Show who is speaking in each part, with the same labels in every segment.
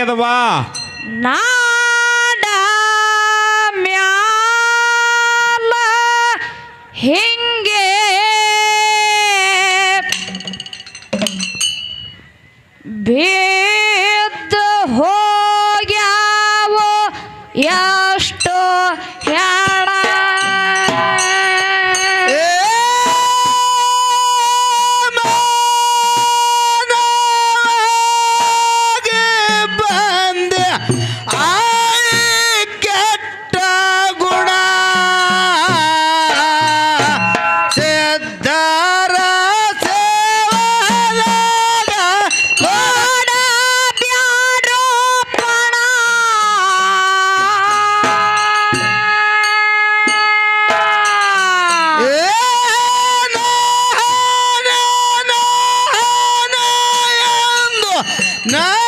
Speaker 1: ಏನಾಗ್ಯದವ
Speaker 2: ನಾಡ No!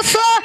Speaker 2: Yes.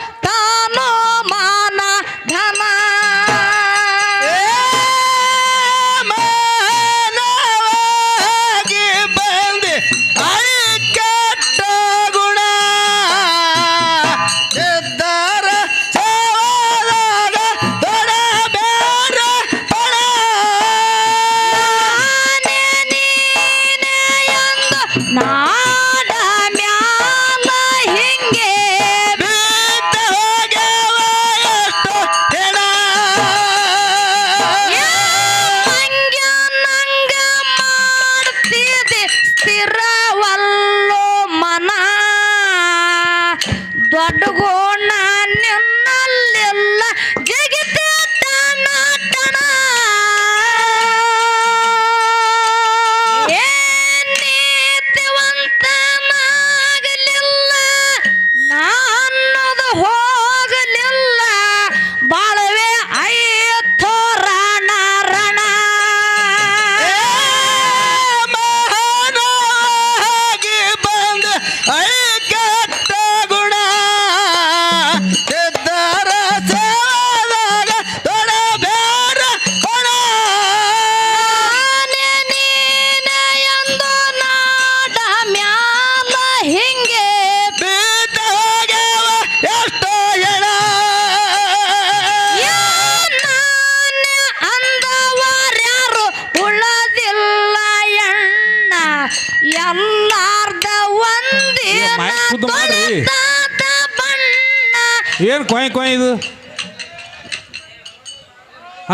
Speaker 1: ಏನು
Speaker 3: ಕೊಯ್ ಕೊಯ್ ಇದು?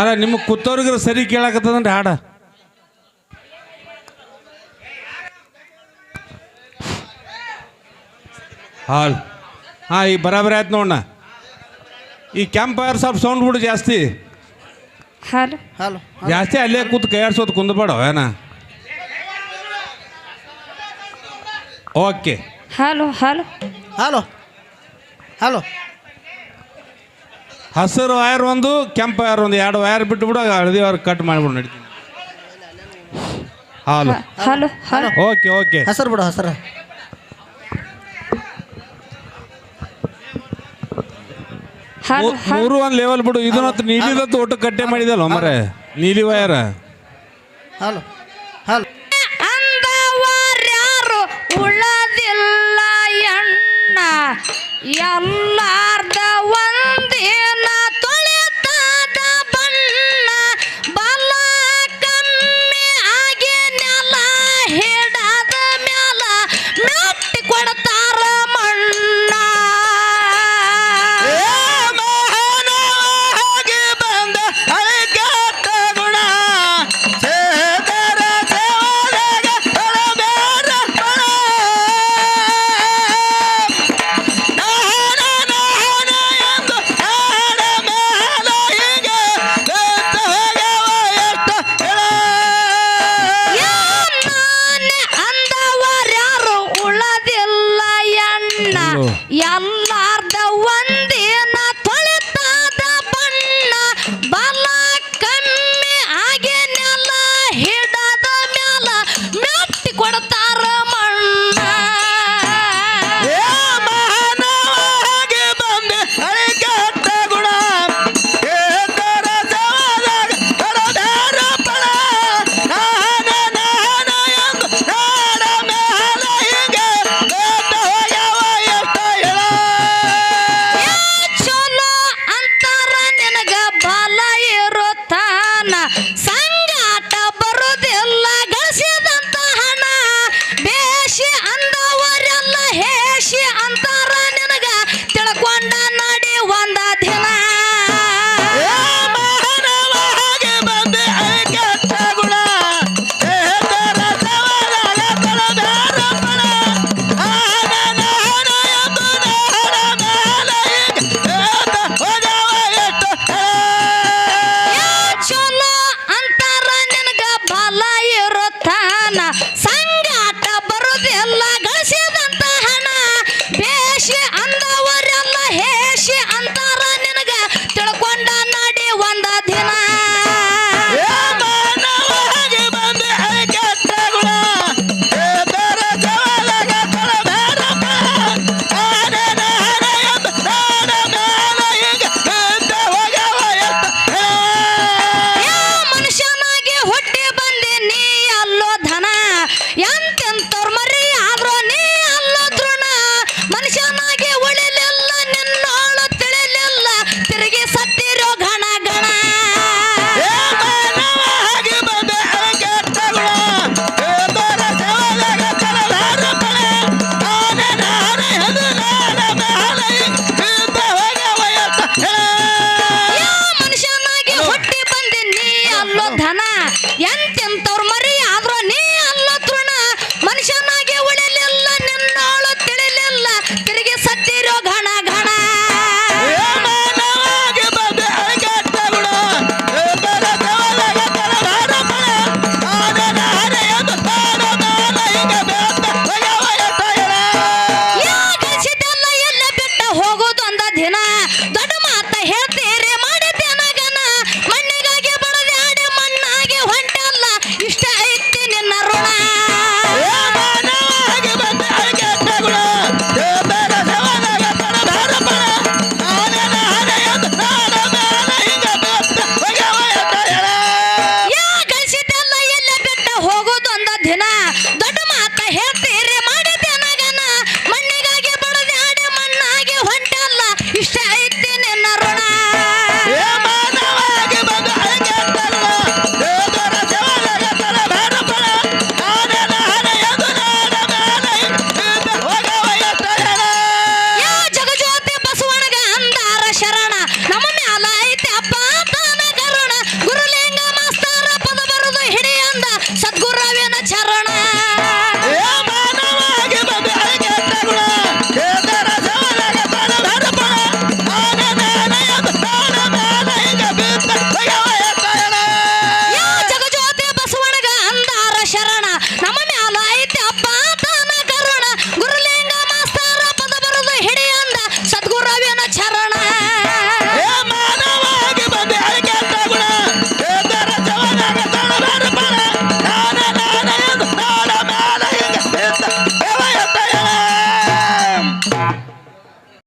Speaker 3: ಅದ ನಿಮ್ಮ ಕೂತವ್ರಿಗ್ರ ಸರಿ ಕೇಳಾಕತ್ತದಂದ್ರೆ ಹಾಡ. ಹಾಲ್. ಹಾಂ ಈ ಬರಾಬರಿ ಆಯ್ತು ನೋಡಣ ಈ ಕ್ಯಾಂಪೈರ್ ಸ್ವಲ್ಪ ಸೌಂಡ್ ಬಿಡು ಜಾಸ್ತಿ.
Speaker 2: ಹಲೋ.
Speaker 3: ಜಾಸ್ತಿ ಅಲ್ಲೇ ಕೂತು ಕೈಯಾಡ್ಸೋದು ಕುಂದಬೇಡ ಏನಾ? Okay.
Speaker 2: Hello hello.
Speaker 1: Hello. Hello.
Speaker 3: ಹಸಿರು ವಯರ್ ಒಂದು ಕೆಂಪು ವಯರ್ ಒಂದು ಎರಡು ವಯರ್ ಬಿಟ್ಟು ಬಿಡು ಹಳದಿ ವೈರ್ ಕಟ್ ಮಾಡಿಬಿಡು ನಡೀತೀನಿ. Hello.
Speaker 2: Hello hello.
Speaker 3: Okay okay.
Speaker 1: ಹೆಸರು ಬಿಡು ಹೆಸರು.
Speaker 3: ಮೂರು ಒಂದು ಲೆವೆಲ್ ಬಿಡು. ಇದನ್ನತ್ತು ನೀಲಿದತ್ತು ಒಟ್ಟು ಕಟ್ಟೆ ಮಾಡಿದಲ್ಲ ಮರೆ? ನೀಲಿ ವೈರ
Speaker 1: ಹಲೋ.
Speaker 2: Yum!